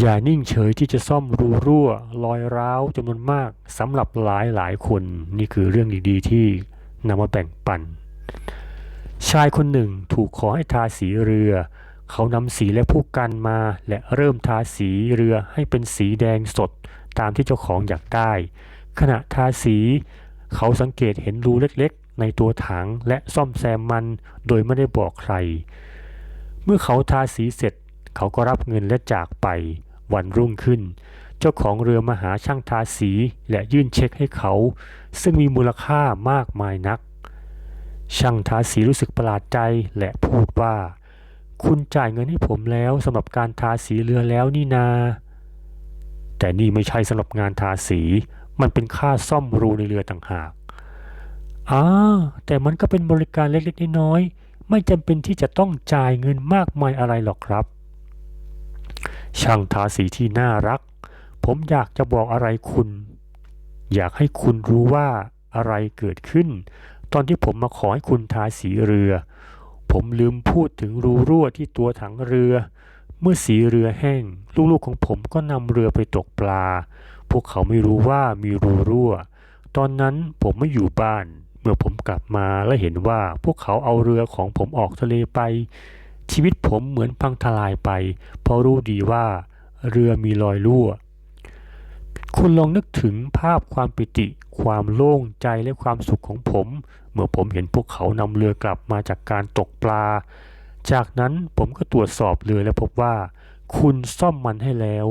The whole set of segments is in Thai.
อย่านิ่งเฉยที่จะซ่อมรูรั่วรอยร้าวจำนวนมากสำหรับหลายหลายคน นี่คือเรื่องดีๆ ที่นำมาแบ่งปัน ชายคนหนึ่งถูกขอให้ทาสีเรือ เขานำสีและผู้กันมาและเริ่มทาสีเรือให้เป็นสีแดงสดตามที่เจ้าของอยากได้ ขณะทาสี เขาสังเกตเห็นรูเล็กๆ ในตัวถังและซ่อมแซมมันโดยไม่ได้บอกใคร เมื่อเขาทาสีเสร็จเขาก็รับเงินและจากไป วันรุ่งขึ้น เจ้าของเรือมาหาช่างทาสีและยื่นเช็คให้เขา ซึ่งมีมูลค่ามากมายนัก ช่างทาสีรู้สึกประหลาดใจและพูดว่า คุณจ่ายเงินให้ผมแล้วสำหรับการทาสีเรือแล้วนี่นา แต่นี่ไม่ใช่สำหรับงานทาสีมันเป็นค่าซ่อมรูในเรือต่างหากอ่าแต่มันก็เป็นบริการเล็กๆน้อยๆไม่จำเป็นที่จะต้องจ่ายเงินมากมายอะไรหรอกครับ ช่างทาสีที่น่ารัก ผมอยากจะบอกอะไรคุณ อยากให้คุณรู้ว่าอะไรเกิดขึ้น ตอนที่ผมมาขอให้คุณทาสีเรือ ผมลืมพูดถึงรูรั่วที่ตัวถังเรือ เมื่อสีเรือแห้ง ลูกๆของผมก็นำเรือไปตกปลา พวกเขาไม่รู้ว่ามีรูรั่ว ตอนนั้นผมไม่อยู่บ้าน เมื่อผมกลับมาและเห็นว่าพวกเขาเอาเรือของผมออกทะเลไป ชีวิตผมเหมือนพังทลายไป เพราะรู้ดีว่า เรือมีรอยรั่ว คุณลองนึกถึงภาพความปิติ ความโล่งใจและความสุขของผม เมื่อผมเห็นพวกเขานำเรือกลับมาจากการตกปลา จากนั้นผมก็ตรวจสอบเรือและพบว่า คุณซ่อมมันให้แล้ว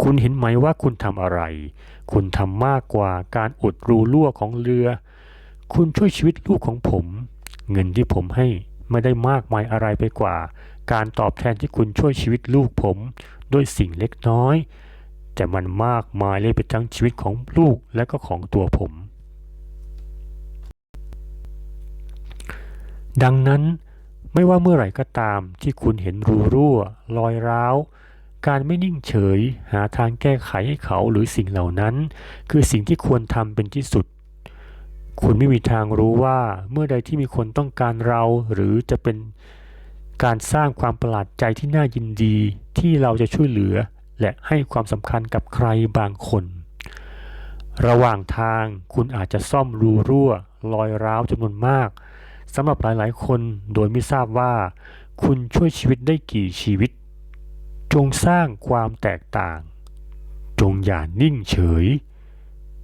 คุณเห็นไหมว่าคุณทำอะไร คุณทำมากกว่าการอุดรูรั่วของเรือ คุณช่วยชีวิตลูกของผม เงินที่ผมให้ ไม่ได้มากมายอะไรไปกว่า การตอบแทนที่คุณช่วยชีวิตลูกผม ด้วยสิ่งเล็กน้อย แต่มันมากมายเลยไปทั้งชีวิตของลูกและก็ของตัวผม ดังนั้นไม่ว่าเมื่อไหร่ก็ตามที่คุณเห็นรูรั่วรอยร้าว การไม่นิ่งเฉย หาทางแก้ไขให้เขาหรือสิ่งเหล่านั้น คือสิ่งที่ควรทำเป็นที่สุด คุณไม่มีทางรู้ว่าเมื่อใดที่มีคนต้องการเรา หรือจะเป็นการสร้างความประหลาดใจที่น่ายินดีที่เราจะช่วยเหลือ และให้ความสำคัญกับใครบางคน ระหว่างทางคุณอาจจะซ่อมรูรั่วรอยร้าวจำนวนมากสำหรับหลายๆ คนโดยไม่ทราบว่า คุณช่วยชีวิตได้กี่ชีวิต จงสร้างความแตกต่าง จงอย่านิ่งเฉย